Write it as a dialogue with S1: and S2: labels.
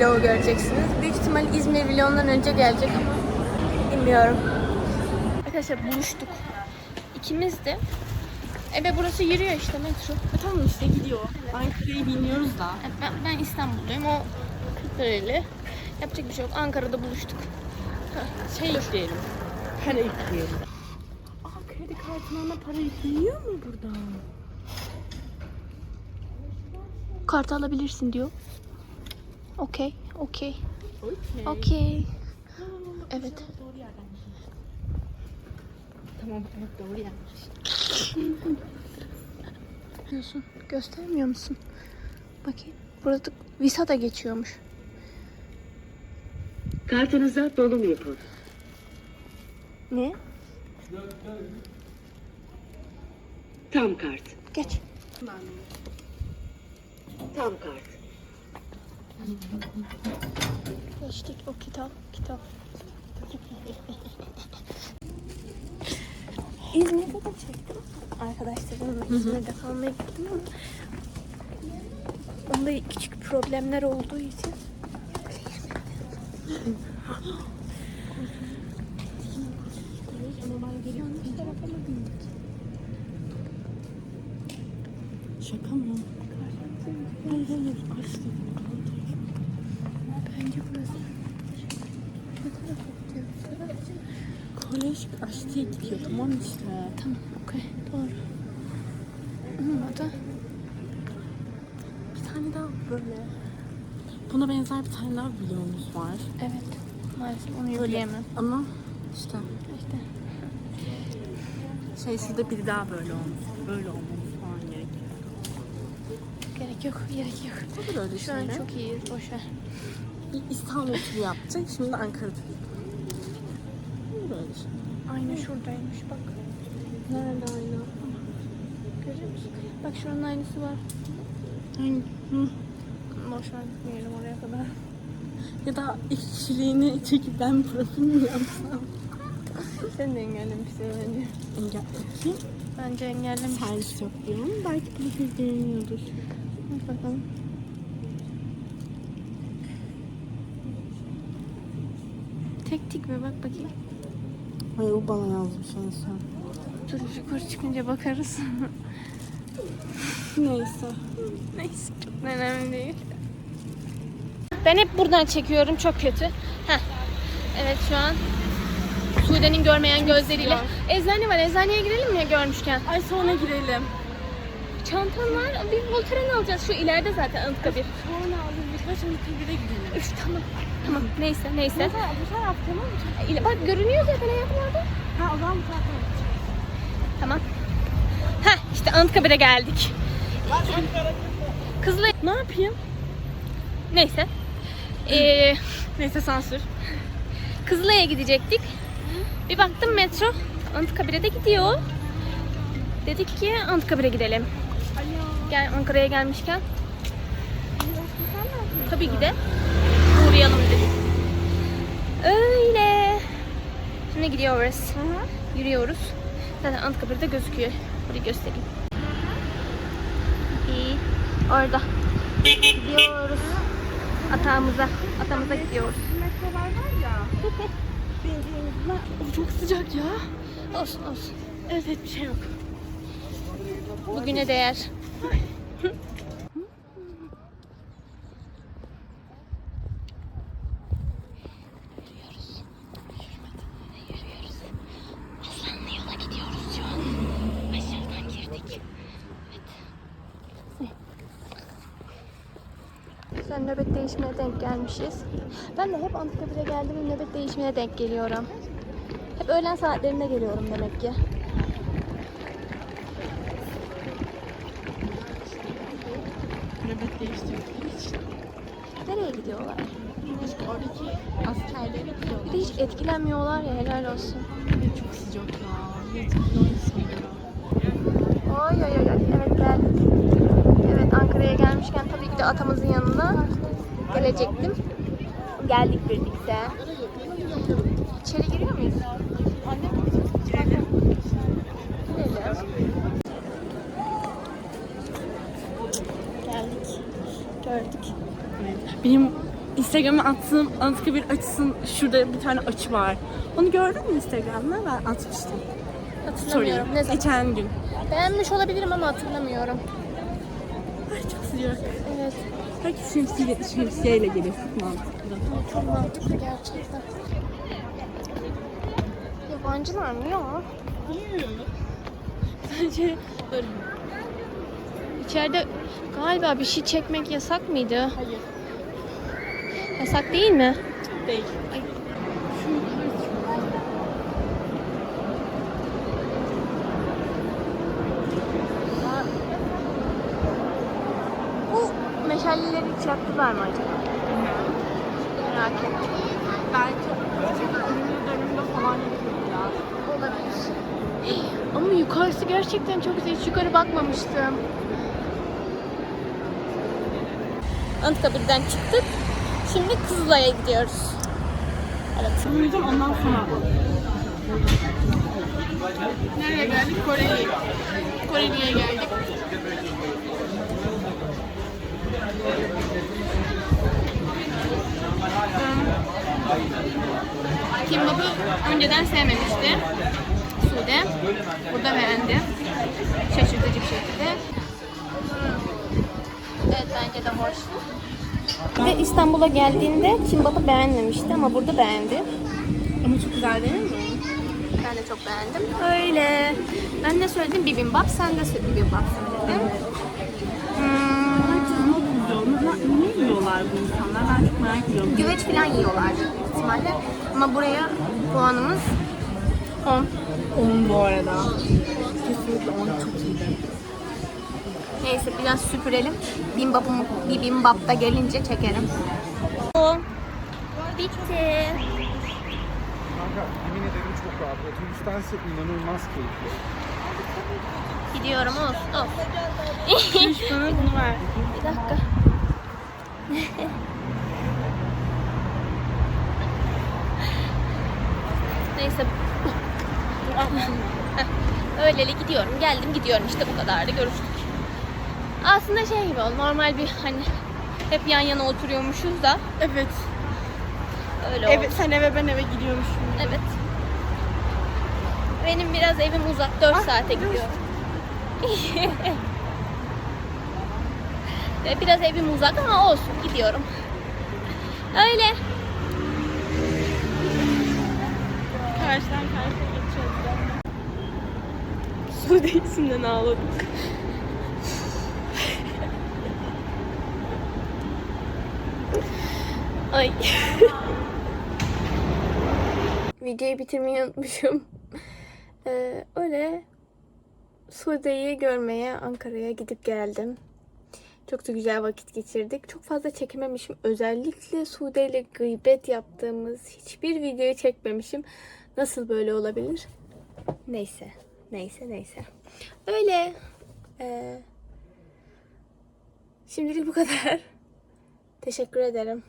S1: vlogu göreceksiniz. Büyük ihtimal İzmir vlogundan önce gelecek ama bilmiyorum. Arkadaşlar buluştuk. İkimiz de. Ebe burası yürüyor işte metro.
S2: E tamam işte gidiyor. Ankara'yı bilmiyoruz da.
S1: Yani Ben, ben İstanbul'dayım. O Kırklareli. Yapacak bir şey yok. Ankara'da buluştuk.
S2: Şey yükleyelim. Para yükleyelim. Aa kredi kartına para yükleniyor mu burada?
S1: Kartı alabilirsin diyor. Okey, okey,
S2: Okey.
S1: Evet.
S2: Tamam evet doğru yermiş.
S1: Diyorsun. Göstermiyor musun? Bakayım. Burada Visa da geçiyormuş.
S3: Kartınıza dolum yapın.
S1: Ne?
S3: Tam kart.
S1: Geç.
S3: Tam kart.
S1: Geçtik o kitap, kitap. İzmir'de de çektim. Arkadaşlarımla İzmir'de kalmaya gittim ama onda küçük problemler olduğu için
S2: Şaka mı? Hayır hayır açtı.
S1: Bence burası?
S2: Kolej açtıya gidiyor tamam işte.
S1: Tamam, okey, doğru. Olmadı.
S2: Bir tane daha böyle. Buna benzer bir tane daha videomuz var.
S1: Evet, maalesef onu yürüyemem.
S2: Ama işte
S1: İşte
S2: şey şurada biri daha böyle olmuş. Böyle olmamız falan gerekiyor.
S1: gerek yok, gerek yok.
S2: Bu da öyle
S1: Şu an çok iyiyiz, boşver.
S2: Bir İstanbul turu yapacak. Şimdi Ankara turu. Şey.
S1: Aynı şuradaymış bak.
S2: Nerede?
S1: Görüyor musun? Bak şuranın aynısı var.
S2: Hangi? Hı.
S1: Boş ver gitmeyelim oraya kadar.
S2: Ya da iki kişiliğini çekip ben profil mi yapsam?
S1: Sen de engellemişsin bence.
S2: Engel bakayım.
S1: Bence engellemiş.
S2: Servis yok diyorum. Belki profil görünüyordur.
S1: Bak bakalım. Tek tik mi? Bak bakayım.
S2: Hayır o bana yazmış en son.
S1: Dur yukarı çıkınca bakarız.
S2: Neyse.
S1: Neyse çok önemli değil. Ben hep buradan çekiyorum çok kötü. Heh. Evet şu an Sude'nin görmeyen gözleriyle. Eczane var eczaneye girelim mi ya görmüşken?
S2: Ay sonra girelim.
S1: Çantam var bir Voltaren alacağız şu ileride zaten Anıtkabir.
S2: Sonra alalım. Birkaç Anıtkabir'e gidelim.
S1: Üf tamam. Tamam neyse neyse.
S2: Bu taraf tamam mı?
S1: Bak görünüyor zaten hayatımda.
S2: Ha o zaman bu gideceğiz.
S1: Tamam. Heh işte Anıtkabir'e geldik. Kızla
S2: Ne yapayım?
S1: neyse. Ee,
S2: Neyse sansür.
S1: Kızılay'a gidecektik. Bir baktım metro Anıtkabir'e de gidiyor. Dedik ki Anıtkabir'e gidelim. Gel Ankara'ya gelmişken. Tabii ki de uğrayalım dedik. Öyle. Şimdi gidiyoruz. Yürüyoruz. Zaten Anıtkabir'de gözüküyor. Burayı göstereyim. İyi. Orada. Gidiyoruz. Atağımıza. Atamıza gidiyoruz.
S2: Metrolar var ya. Çok sıcak ya.
S1: Olsun olsun.
S2: Evet bir şey yok.
S1: Girdik. Evet. Sen nöbet değişimine denk gelmişiz. Ben de hep Anıtkabir'e geldiğimde nöbet değişimine denk geliyorum. Hep öğlen saatlerinde geliyorum demek ki.
S2: İçin.
S1: Nereye gidiyorlar?
S2: Oradaki askerleri
S1: Bir
S2: gidiyorlar.
S1: de hiç etkilenmiyorlar ya helal olsun.
S2: Evet, çok sıcak ya.
S1: Oy oy oy. Evet geldik. Evet Ankara'ya gelmişken tabii ki de atamızın yanına gelecektim. Geldik birlikte. İçeri giriyor muyuz?
S2: Girelim.
S1: Gördük.
S2: Benim Instagram'a attığım Anıtkabir açısın şurada bir tane açı var. Onu gördün mü Instagram'da? Ben atmıştım.
S1: Hatırlamıyorum. Ne zaman?
S2: Geçen gün.
S1: Beğenmiş olabilirim ama hatırlamıyorum.
S2: Ay çok sıcak.
S1: Evet.
S2: Herkes şemsiye, şemsiyeyle geliyor. Çok mantıklı.
S1: Çok mantıklı gerçekten. Yabancılar mı ya? Bence dur. İçeride galiba bir şey çekmek yasak mıydı?
S2: Hayır.
S1: Yasak değil mi?
S2: Değil.
S1: Bu meşaleleri hiç yaktılar mı acaba? Merak ettim.
S2: Belki ürünlü döneminde falan yapıyorlar.
S1: Olabilir. Ama yukarısı gerçekten çok güzel. Hiç yukarı bakmamıştım. Anıtkabir'den çıktık. Şimdi Kızılay'a gidiyoruz. Evet.
S2: Uyudum ondan sonra. Nereye geldik? Kore'ye. Kore'ye geldik.
S1: Kimbap'ı önceden sevmemişti. Sude. Burada beğendi. Şaşırtıcı bir şekilde. Evet bence de hoş. Bir de İstanbul'a geldiğinde Kimbap'ı beğenmemişti ama burada beğendi.
S2: Ama çok güzel değil mi?
S1: Ben de çok beğendim. Öyle. Ben ne söyledim? Bibimbap. Sen de söyle bibimbap söyledin. Hmm,
S2: Ne yiyorlar bu insanlar? Ben çok merak ediyorum.
S1: güveç falan yiyorlar ihtimalle. Ama buraya puanımız 10.
S2: 10 bu arada.
S1: Neyse biraz süpürelim. Bimbap'ım, bibimbap da gelince çekerim. O bitti.
S4: Kanka yemin ederim çok rahat. Otobüstense inanılmaz keyifli.
S1: Gidiyorum olsun olsun.
S2: Hiç bana bunu ver.
S1: Bir dakika. Neyse. Öyleli gidiyorum. Geldim gidiyorum işte bu kadardı. Görüştük. Aslında şey gibi oldu. Normal bir hani hep yan yana oturuyormuşuz da
S2: Evet.
S1: öyle oldu.
S2: Evet sen eve ben eve gidiyormuşum.
S1: Evet. Benim biraz evim uzak. 4 saate gidiyorum. Ve biraz evim uzak ama olsun gidiyorum. Öyle.
S2: Karşıdan karşıya geçiyoruz. Sude içinden ağladık.
S1: Ay. Videoyu bitirmeyi unutmuşum. Ee, öyle Sude'yi görmeye Ankara'ya gidip geldim. Çok da güzel vakit geçirdik. Çok fazla çekememişim. Özellikle Sude ile gıybet yaptığımız hiçbir videoyu çekmemişim. Nasıl böyle olabilir? Neyse. Neyse neyse. Öyle. Ee, şimdilik bu kadar. Teşekkür ederim.